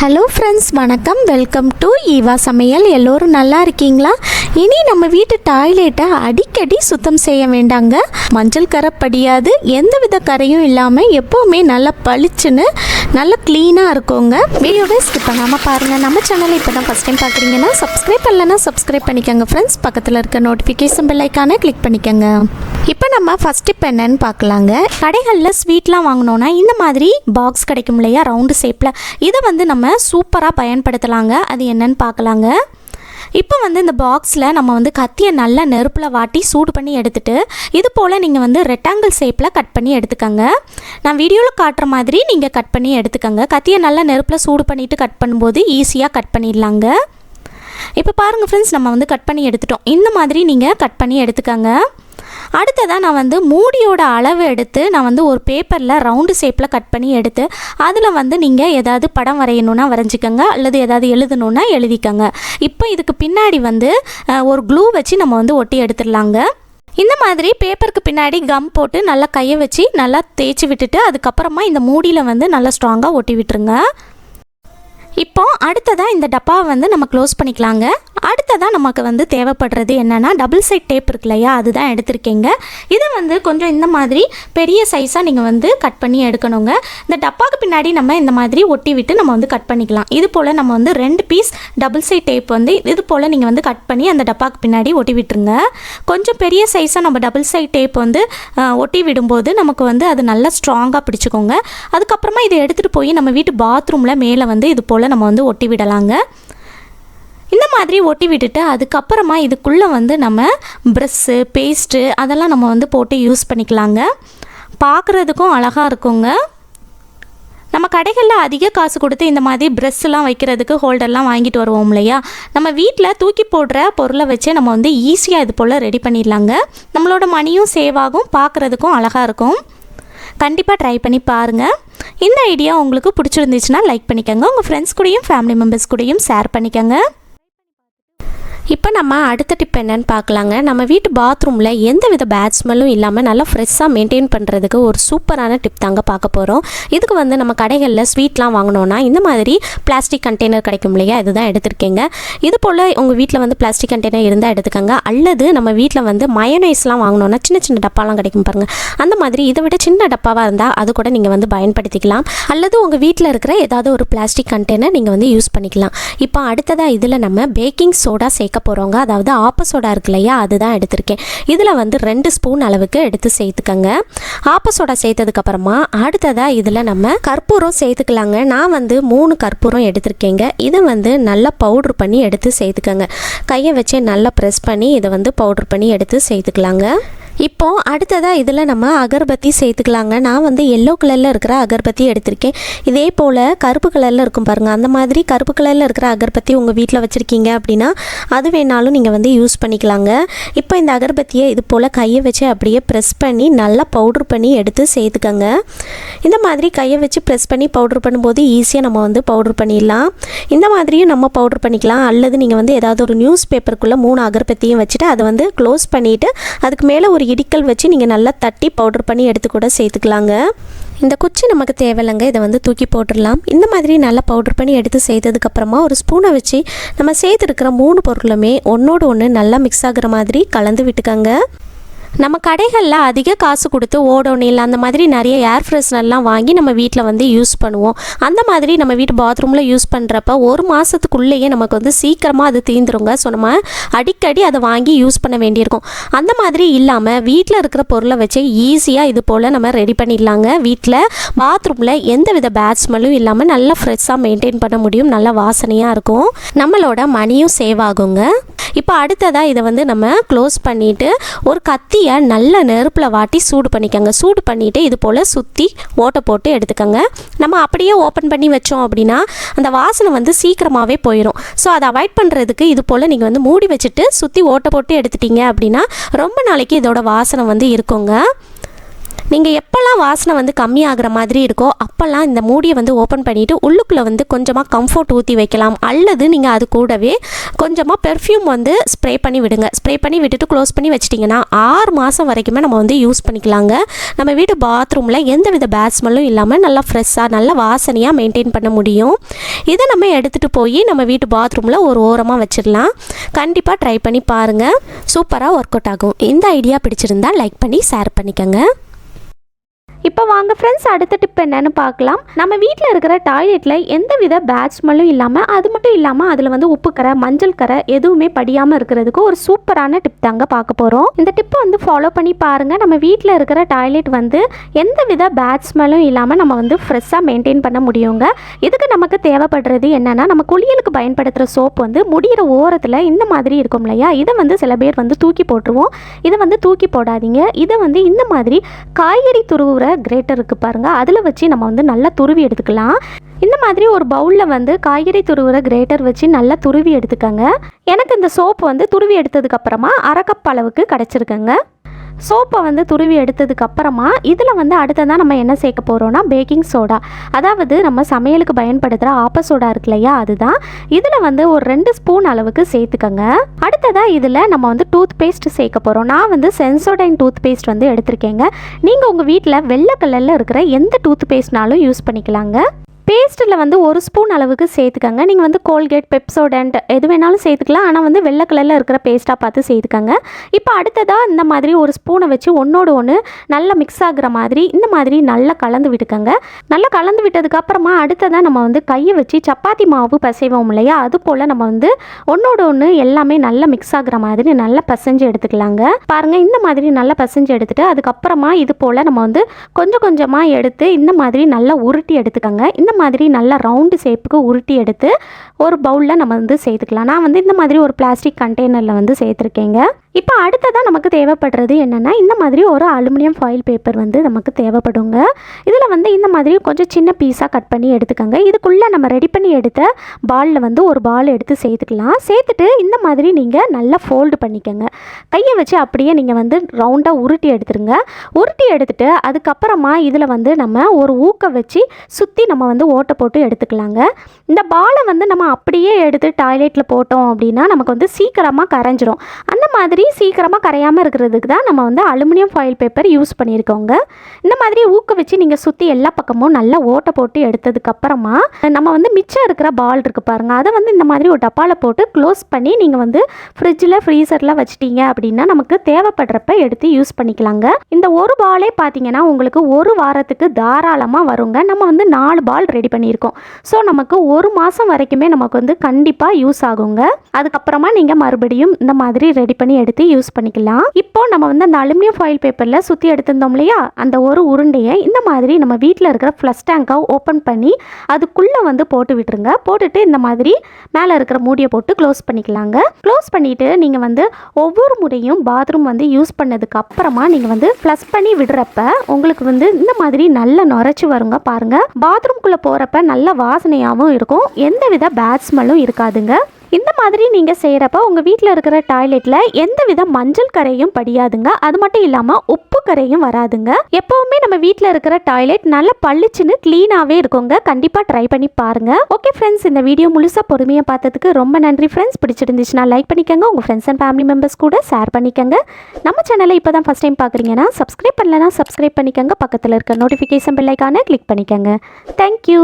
Hello friends வணக்கம் welcome to Eva சமையல். எல்லோரும் நல்லா இருக்கீங்களா? இனி நம்ம வீட்டு டாய்லெட்டை அடிக்கடி சுத்தம் செய்ய வேண்டாங்க. மஞ்சள் கரை படியாது. எந்தவித கரையும் இல்லாமல் எப்போவுமே நல்லா பளிச்சுன்னு நல்லா க்ளீனாக இருக்குங்க. வீடியோவை ஸ்கிப் பண்ணாமல் பாருங்கள் நம்ம சேனலை இப்போ தான் ஃபஸ்ட் டைம் பார்க்குறீங்கன்னா சப்ஸ்கிரைப் பண்ணலன்னா சப்ஸ்கிரைப் பண்ணிக்கோங்க ஃப்ரெண்ட்ஸ் பக்கத்தில் இருக்க நோட்டிஃபிகேஷன் பெல்லைக்கான கிளிக் பண்ணிக்கோங்க. இப்போ நம்ம ஃபஸ்ட் இப்போ என்னன்னு பார்க்கலாங்க. கடைகளில் ஸ்வீட்லாம் வாங்கினோன்னா இந்த மாதிரி பாக்ஸ் கிடைக்கும் இல்லையா? ரவுண்டு ஷேப்பில் இதை வந்து நம்ம சூப்பராக பயன்படுத்தலாங்க. அது என்னன்னு பார்க்கலாங்க. இப்போ வந்து இந்த பாக்ஸில் நம்ம வந்து கத்தியை நல்லா நெருப்பில் வாட்டி சூடு பண்ணி எடுத்துட்டு இது போல் நீங்கள் வந்து ரெக்டாங்கிள் ஷேப்பில் கட் பண்ணி எடுத்துக்கோங்க. நான் வீடியோவில் காட்டுற மாதிரி நீங்கள் கட் பண்ணி எடுத்துக்கோங்க. கத்தியை நல்லா நெருப்பில் சூடு பண்ணிவிட்டு கட் பண்ணும்போது ஈஸியாக கட் பண்ணிடலாங்க. இப்போ பாருங்கள் ஃப்ரெண்ட்ஸ் நம்ம வந்து கட் பண்ணி எடுத்துட்டோம். இந்த மாதிரி நீங்கள் கட் பண்ணி எடுத்துக்கோங்க. அடுத்ததாக நான் வந்து மூடியோட அளவு எடுத்து நான் வந்து ஒரு பேப்பரில் ரவுண்டு ஷேப்பில் கட் பண்ணி எடுத்து அதில் வந்து நீங்கள் ஏதாவது படம் வரையணுன்னா வரைஞ்சிக்கோங்க அல்லது ஏதாவது எழுதணுன்னா எழுதிக்கோங்க. இப்போ இதுக்கு பின்னாடி வந்து ஒரு க்ளூ வச்சு நம்ம வந்து ஒட்டி எடுத்துடலாங்க. இந்த மாதிரி பேப்பருக்கு பின்னாடி கம் போட்டு நல்லா கையை வச்சு நல்லா தேய்ச்சி விட்டுட்டு அதுக்கப்புறமா இந்த மூடியில் வந்து நல்லா ஸ்ட்ராங்காக ஒட்டி விட்டுருங்க. இப்போ அடுத்ததாக இந்த டப்பாவை வந்து நம்ம க்ளோஸ் பண்ணிக்கலாங்க. அடுத்ததாக நமக்கு வந்து தேவைப்படுறது என்னென்னா டபுள் சைட் டேப் இருக்கு இல்லையா? அதுதான் எடுத்திருக்கீங்க. இதை வந்து கொஞ்சம் இந்த மாதிரி பெரிய சைஸாக நீங்கள் வந்து கட் பண்ணி எடுக்கணுங்க. இந்த டப்பாவுக்கு பின்னாடி நம்ம இந்த மாதிரி ஒட்டி விட்டு நம்ம வந்து கட் பண்ணிக்கலாம். இது போல் நம்ம வந்து ரெண்டு பீஸ் டபுள் சைட் டேப் வந்து இது போல் நீங்கள் வந்து கட் பண்ணி அந்த டப்பாவுக்கு பின்னாடி ஒட்டி விட்டுருங்க. கொஞ்சம் பெரிய சைஸாக நம்ம டபுள் சைட் டேப் வந்து ஒட்டி விடும்போது நமக்கு வந்து அது நல்லா ஸ்ட்ராங்காக பிடிச்சிக்கோங்க. அதுக்கப்புறமா இதை எடுத்துகிட்டு போய் நம்ம வீட்டு பாத்ரூமில் மேலே வந்து இது போல் நம்ம வந்து ஒட்டி விடலாங்க. இந்த மாதிரி ஒட்டி விட்டுட்டு அதுக்கப்புறமா இதுக்குள்ளே வந்து நம்ம ப்ரெஷ்ஷு பேஸ்ட்டு அதெல்லாம் நம்ம வந்து போட்டு யூஸ் பண்ணிக்கலாங்க. பார்க்குறதுக்கும் அழகாக இருக்குங்க. நம்ம கடைகளில் அதிக காசு கொடுத்து இந்த மாதிரி ப்ரெஷ்லாம் வைக்கிறதுக்கு ஹோல்டர்லாம் வாங்கிட்டு வருவோம் இல்லையா? நம்ம வீட்டில் தூக்கி போடுற பொருளை வச்சு நம்ம வந்து ஈஸியாக இது போல் ரெடி பண்ணிடலாங்க. நம்மளோட மணியும் சேவ் ஆகும். பார்க்குறதுக்கும் அழகாக இருக்கும். கண்டிப்பாக ட்ரை பண்ணி பாருங்கள் இந்த ஐடியா உங்களுக்கு பிடிச்சிருந்துச்சுன்னா லைக் பண்ணிக்கோங்க. உங்கள் ஃப்ரெண்ட்ஸ் கூடயும் ஃபேமிலி மெம்பர்ஸ் கூடயும் ஷேர் பண்ணிக்கோங்க. இப்போ நம்ம அடுத்த டிப் என்னென்னு பார்க்கலாங்க. நம்ம வீட்டு பாத்ரூமில் எந்த வித பேட் ஸ்மெல்லும் இல்லாமல் நல்லா ஃப்ரெஷ்ஷாக மெயின்டைன் பண்ணுறதுக்கு ஒரு சூப்பரான டிப் தாங்க பார்க்க போகிறோம் இதுக்கு வந்து நம்ம கடைகளில் ஸ்வீட்லாம் வாங்கினோன்னா இந்த மாதிரி பிளாஸ்டிக் கண்டெய்னர் கிடைக்கும் இல்லையா? இதுதான் எடுத்திருக்கீங்க. இது போல் உங்கள் வீட்டில் வந்து பிளாஸ்டிக் கண்டெய்னர் இருந்தால் எடுத்துக்கோங்க. அல்லது நம்ம வீட்டில் வந்து மயனைஸ்லாம் வாங்கினோன்னா சின்ன சின்ன டப்பாலாம் கிடைக்கும் பாருங்கள் அந்த மாதிரி இதை விட சின்ன டப்பாவாக இருந்தால் அது கூட நீங்கள் வந்து பயன்படுத்திக்கலாம். அல்லது உங்கள் வீட்டில் இருக்கிற ஏதாவது ஒரு பிளாஸ்டிக் கண்டெய்னர் நீங்கள் வந்து யூஸ் பண்ணிக்கலாம். இப்போ அடுத்ததாக இதில் நம்ம பேக்கிங் சோடா சேர்க்க போகிறோங்க அதாவது ஆப்பசோடா இருக்கு இல்லையா அதுதான் எடுத்திருக்கேன். இதில் வந்து ரெண்டு ஸ்பூன் அளவுக்கு எடுத்து சேர்த்துக்கங்க. ஆப்பசோடா சேர்த்ததுக்கப்புறமா அடுத்ததாக இதில் நம்ம கற்பூரம் சேர்த்துக்கலாங்க. நான் வந்து மூணு கற்பூரம் எடுத்திருக்கேங்க. இதை வந்து நல்லா பவுட்ரு பண்ணி எடுத்து சேர்த்துக்கங்க. கையை வச்சு நல்லா ப்ரெஸ் பண்ணி இதை வந்து பவுட்ரு பண்ணி எடுத்து சேர்த்துக்கலாங்க. இப்போ அடுத்ததாக இதில் நம்ம அகர்பத்தி சேர்த்துக்கலாங்க. நான் வந்து எல்லோ கலரில் இருக்கிற அகர்பத்தி எடுத்திருக்கேன். இதே போல் கருப்பு கலரில் இருக்கும் பாருங்கள் அந்த மாதிரி கருப்பு கலரில் இருக்கிற அகர்பத்தி உங்கள் வீட்டில் வச்சுருக்கீங்க அப்படின்னா அது வேணாலும் நீங்கள் வந்து யூஸ் பண்ணிக்கலாங்க. இப்போ இந்த அகர்பத்தியை இது போல் கையை வச்சு அப்படியே ப்ரெஸ் பண்ணி நல்லா பவுட்ரு பண்ணி எடுத்து சேர்த்துக்கோங்க. இந்த மாதிரி கையை வச்சு ப்ரெஸ் பண்ணி பவுட்ரு பண்ணும்போது ஈஸியாக நம்ம வந்து பவுட்ரு பண்ணிடலாம். இந்த மாதிரியும் நம்ம பவுட்ரு பண்ணிக்கலாம். அல்லது நீங்கள் வந்து ஏதாவது ஒரு நியூஸ் பேப்பருக்குள்ளே மூணு அகர்பத்தியும் வச்சுட்டு அதை வந்து க்ளோஸ் பண்ணிவிட்டு அதுக்கு மேலே ஒரு இடிக்கல் வச்சு நீங்கள் நல்லா தட்டி பவுடர் பண்ணி எடுத்து கூட சேர்த்துக்கலாங்க. இந்த குச்சி நமக்கு தேவையில்லைங்க. இதை வந்து தூக்கி போட்டுடலாம். இந்த மாதிரி நல்லா பவுடர் பண்ணி எடுத்து செய்ததுக்கப்புறமா ஒரு ஸ்பூனை வச்சு நம்ம சேர்த்துருக்கிற மூணு பொருளுமே ஒன்றோடு ஒன்று நல்லா மிக்ஸ் ஆகுற மாதிரி கலந்து விட்டுக்கோங்க. நம்ம கடைகளில் அதிக காசு கொடுத்து ஓடோனில் அந்த மாதிரி நிறைய ஏர் ஃப்ரெஷ்னர்லாம் வாங்கி நம்ம வீட்டில் வந்து யூஸ் பண்ணுவோம். அந்த மாதிரி நம்ம வீட்டு பாத்ரூமில் யூஸ் பண்ணுறப்ப ஒரு மாதத்துக்குள்ளேயே நமக்கு வந்து சீக்கிரமாக அது தீந்துருங்க. ஸோ நம்ம அடிக்கடி அதை வாங்கி யூஸ் பண்ண வேண்டியிருக்கும். அந்த மாதிரி இல்லாமல் வீட்டில் இருக்கிற பொருளை வச்சு ஈஸியாக இது போல் நம்ம ரெடி பண்ணிடலாங்க. வீட்டில் பாத்ரூமில் எந்த வித பேட் ஸ்மெல்லும் இல்லாமல் நல்லா ஃப்ரெஷ்ஷாக மெயின்டைன் பண்ண முடியும். நல்லா வாசனையாக இருக்கும். நம்மளோட மணியும் சேவ் ஆகுங்க. இப்போ அடுத்ததாக இதை வந்து நம்ம க்ளோஸ் பண்ணிவிட்டு ஒரு கத்தி கத்தியை நல்ல நெருப்பில் வாட்டி சூடு பண்ணிக்கோங்க. சூடு பண்ணிவிட்டு இது போல் சுற்றி ஓட்டை போட்டு எடுத்துக்கோங்க. நம்ம அப்படியே ஓப்பன் பண்ணி வச்சோம் அப்படின்னா அந்த வாசனை வந்து சீக்கிரமாகவே போயிடும் ஸோ அதை அவாய்ட் பண்ணுறதுக்கு இது போல் நீங்கள் வந்து மூடி வச்சுட்டு சுற்றி ஓட்டை போட்டு எடுத்துட்டீங்க அப்படின்னா ரொம்ப நாளைக்கு இதோட வாசனை வந்து இருக்குங்க. நீங்கள் எப்போல்லாம் வாசனை வந்து கம்மியாகிற மாதிரி இருக்கோ அப்போல்லாம் இந்த மூடியை வந்து ஓப்பன் பண்ணிவிட்டு உள்ளுக்குள்ளே வந்து கொஞ்சமாக கம்ஃபர்ட் ஊற்றி வைக்கலாம். அல்லது நீங்கள் அது கூடவே கொஞ்சமாக பெர்ஃப்யூம் வந்து ஸ்ப்ரே பண்ணி விடுங்க. ஸ்ப்ரே பண்ணி விட்டுட்டு க்ளோஸ் பண்ணி வச்சிட்டிங்கன்னா ஆறு மாதம் வரைக்குமே நம்ம வந்து யூஸ் பண்ணிக்கலாங்க. நம்ம வீட்டு பாத்ரூமில் எந்த வித பேட் ஸ்மெல்லும் இல்லாமல் நல்லா ஃப்ரெஷ்ஷாக நல்ல வாசனையாக மெயின்டைன் பண்ண முடியும். இதை நம்ம எடுத்துகிட்டு போய் நம்ம வீட்டு பாத்ரூமில் ஒரு ஓரமாக வச்சிடலாம். கண்டிப்பாக ட்ரை பண்ணி பாருங்கள் சூப்பராக ஒர்க் அவுட் ஆகும். இந்த ஐடியா பிடிச்சிருந்தா லைக் பண்ணி ஷேர் பண்ணிக்கோங்க. இப்போ வாங்க ஃப்ரெண்ட்ஸ் அடுத்த டிப் என்னன்னு பார்க்கலாம். நம்ம வீட்டில் இருக்கிற டாய்லெட்டில் எந்த வித பேட் ஸ்மெல்லும் இல்லாமல் அது மட்டும் இல்லாமல் அதில் வந்து உப்பு கரை மஞ்சள் கரை எதுவுமே படியாமல் இருக்கிறதுக்கு ஒரு சூப்பரான டிப் தாங்க பார்க்க போகிறோம் இந்த டிப்பை வந்து ஃபாலோ பண்ணி பாருங்கள் நம்ம வீட்டில் இருக்கிற டாய்லெட் வந்து எந்த வித பேட் ஸ்மெல்லும் இல்லாமல் நம்ம வந்து ஃப்ரெஷ்ஷாக மெயின்டைன் பண்ண முடியுங்க. இதுக்கு நமக்கு தேவைப்படுறது என்னென்னா நம்ம குளியலுக்கு பயன்படுத்துகிற சோப் வந்து முடிகிற ஓரத்தில் இந்த மாதிரி இருக்கும் இல்லையா? இதை வந்து சில பேர் வந்து தூக்கி போட்டுருவோம். இதை வந்து தூக்கி போடாதீங்க. இதை வந்து இந்த மாதிரி காய்கறி துருவுற கிரேட்டர் இருக்குது பாருங்கள் அதில் வச்சு நம்ம வந்து நல்லா துருவி எடுத்துக்கலாம். இந்த மாதிரி ஒரு பவுலில் வந்து காய்கறி துருவுற கிரேட்டர் வச்சு நல்லா துருவி எடுத்துக்கோங்க. எனக்கு இந்த சோப்பு வந்து துருவி எடுத்ததுக்கப்புறமா அரை கப் அளவுக்கு கிடச்சிருக்குங்க. சோப்பை வந்து துருவி எடுத்ததுக்கு அப்புறமா இதில் வந்து அடுத்ததாக நம்ம என்ன சேர்க்க போகிறோம்னா பேக்கிங் சோடா அதாவது நம்ம சமையலுக்கு பயன்படுத்துகிற ஆப்ப சோடா இருக்கு இல்லையா அதுதான். இதில் வந்து ஒரு ரெண்டு ஸ்பூன் அளவுக்கு சேர்த்துக்கோங்க. அடுத்ததாக இதில் நம்ம வந்து டூத் பேஸ்ட் சேர்க்க போகிறோம் நான் வந்து சென்சோடைன் டூத் பேஸ்ட் வந்து எடுத்திருக்கேங்க. நீங்கள் உங்கள் வீட்டில் வெள்ளை கலரில் இருக்கிற எந்த டூத் பேஸ்ட்னாலும் யூஸ் பண்ணிக்கலாங்க. பேஸ்ட்டில் வந்து ஒரு ஸ்பூன் அளவுக்கு சேர்த்துக்கங்க. நீங்கள் வந்து கோல்கேட் பெப்சோடன்ட் எது வேணாலும் சேர்த்துக்கலாம். ஆனால் வந்து வெள்ளை கலரில் இருக்கிற பேஸ்ட்டாக பார்த்து சேர்த்துக்கங்க. இப்போ அடுத்ததாக இந்த மாதிரி ஒரு ஸ்பூனை வச்சு ஒன்றோடு ஒன்று நல்லா மிக்ஸ் ஆகுற மாதிரி இந்த மாதிரி நல்லா கலந்து விட்டுக்கங்க. நல்லா கலந்து விட்டதுக்கப்புறமா அடுத்ததாக நம்ம வந்து கையை வச்சு சப்பாத்தி மாவு பசைவோம் இல்லையா? அது போல் நம்ம வந்து ஒன்றோடு ஒன்று எல்லாமே நல்லா மிக்ஸ் ஆகுற மாதிரி நல்லா பசைஞ்சு எடுத்துக்கலாங்க. பாருங்கள் இந்த மாதிரி நல்லா பசைஞ்சு எடுத்துகிட்டு அதுக்கப்புறமா இது போல் நம்ம வந்து கொஞ்சம் கொஞ்சமாக எடுத்து இந்த மாதிரி நல்லா உருட்டி எடுத்துக்கங்க. இந்த மாதிரி நல்லா ரவுண்டு ஷேப்புக்கு உருட்டி எடுத்து ஒரு பவுலில் நம்ம வந்து சேர்த்துக்கலாம். நான் வந்து இந்த மாதிரி ஒரு பிளாஸ்டிக் கண்டெய்னரில் வந்து சேர்த்துருக்கேங்க. இப்போ அடுத்ததாக நமக்கு தேவைப்படுறது என்னென்னா இந்த மாதிரி ஒரு அலுமினியம் ஃபாயில் பேப்பர் வந்து நமக்கு தேவைப்படுங்க. இதில் வந்து இந்த மாதிரி கொஞ்சம் சின்ன பீஸாக கட் பண்ணி எடுத்துக்கோங்க. இதுக்குள்ளே நம்ம ரெடி பண்ணி எடுத்த பாலில் வந்து ஒரு பால் எடுத்து சேர்த்துக்கலாம். சேர்த்துட்டு இந்த மாதிரி நீங்கள் நல்லா ஃபோல்டு பண்ணிக்கோங்க. கையை வச்சு அப்படியே நீங்கள் வந்து ரவுண்டாக உருட்டி எடுத்துருங்க. உருட்டி எடுத்துட்டு அதுக்கப்புறமா இதில் வந்து நம்ம ஒரு ஊக்க வச்சு சுற்றி நம்ம வந்து ஓட்டை போட்டு எடுத்துக்கலாங்க. இந்த பாலை வந்து நம்ம அப்படியே எடுத்து டாய்லெட்டில் போட்டோம் அப்படின்னா நமக்கு வந்து சீக்கிரமாக கரைஞ்சிரும். அந்த மாதிரி சீக்கிரமாக கரையாமல் இருக்கிறதுக்கு தான் நம்ம வந்து அலுமினியம் ஃபாயில் பேப்பர் யூஸ் பண்ணியிருக்கோங்க. இந்த மாதிரி ஊக்க வச்சு நீங்கள் சுற்றி எல்லா பக்கமும் நல்லா ஓட்டை போட்டு எடுத்ததுக்கப்புறமா நம்ம வந்து மிச்சம் இருக்கிற பால் இருக்குது பாருங்கள் அதை வந்து இந்த மாதிரி ஒரு டப்பாவில் போட்டு க்ளோஸ் பண்ணி நீங்கள் வந்து ஃப்ரிட்ஜில் ஃப்ரீசரில் வச்சிட்டீங்க அப்படின்னா நமக்கு தேவைப்படுறப்ப எடுத்து யூஸ் பண்ணிக்கலாங்க. இந்த ஒரு பாலே பார்த்தீங்கன்னா உங்களுக்கு ஒரு வாரத்துக்கு தாராளமாக வருங்க. நம்ம வந்து நாலு பால் ரெடி பண்ணியிருக்கோம். ஸோ நமக்கு ஒரு மாதம் வரைக்குமே நமக்கு வந்து கண்டிப்பாக யூஸ் ஆகுங்க. அதுக்கப்புறமா நீங்கள் மறுபடியும் இந்த மாதிரி ரெடி பண்ணி எடுத்து யூஸ் பண்ணிக்கலாம். இப்போ நம்ம வந்து அந்த அலுமினியம் ஃபாயில் பேப்பரில் சுற்றி எடுத்திருந்தோம் இல்லையா? அந்த ஒரு உருண்டையை இந்த மாதிரி நம்ம வீட்டில் இருக்கிற ஃப்ளஷ் டேங்கை ஓப்பன் பண்ணி அதுக்குள்ளே வந்து போட்டு விட்டுருங்க. போட்டுட்டு இந்த மாதிரி மேலே இருக்கிற மூடியை போட்டு க்ளோஸ் பண்ணிக்கலாங்க. க்ளோஸ் பண்ணிவிட்டு நீங்கள் வந்து ஒவ்வொரு முறையும் பாத்ரூம் வந்து யூஸ் பண்ணதுக்கு அப்புறமா நீங்கள் வந்து ஃப்ளஷ் பண்ணி விடுறப்ப உங்களுக்கு வந்து இந்த மாதிரி நல்ல நுரைச்சி வருங்க பாருங்கள் பாத்ரூம்குள்ளே போகிறப்ப நல்ல வாசனையாகவும் இருக்கும். எந்தவித பேட் ஸ்மெல்லும் இருக்காதுங்க. இந்த மாதிரி நீங்கள் செய்கிறப்ப உங்கள் வீட்டில் இருக்கிற டாய்லெட்டில் எந்த வித மஞ்சள் கரையும் படியாதுங்க. அது மட்டும் இல்லாமல் உப்பு கரையும் வராதுங்க. எப்போவுமே நம்ம வீட்டில் இருக்கிற டாய்லெட் நல்ல பளிச்சுன்னு க்ளீனாகவே இருக்குங்க. கண்டிப்பாக ட்ரை பண்ணி பாருங்கள் ஓகே ஃப்ரெண்ட்ஸ் இந்த வீடியோ முழுசாக பொறுமையாக பார்த்ததுக்கு ரொம்ப நன்றி ஃப்ரெண்ட்ஸ் பிடிச்சிருந்துச்சுன்னா லைக் பண்ணிக்கோங்க. உங்கள் ஃப்ரெண்ட்ஸ் அண்ட் ஃபேமிலி மெம்பர்ஸ் கூட ஷேர் பண்ணிக்கோங்க. நம்ம சேனலை இப்போ தான் ஃபஸ்ட் டைம் பார்க்குறீங்கன்னா சப்ஸ்கிரைப் பண்ணலன்னா சப்ஸ்கிரைப் பண்ணிக்கோங்க. பக்கத்தில் இருக்க நோட்டிஃபிகேஷன் பில்லைக்கான கிளிக் பண்ணிக்கோங்க. Thank you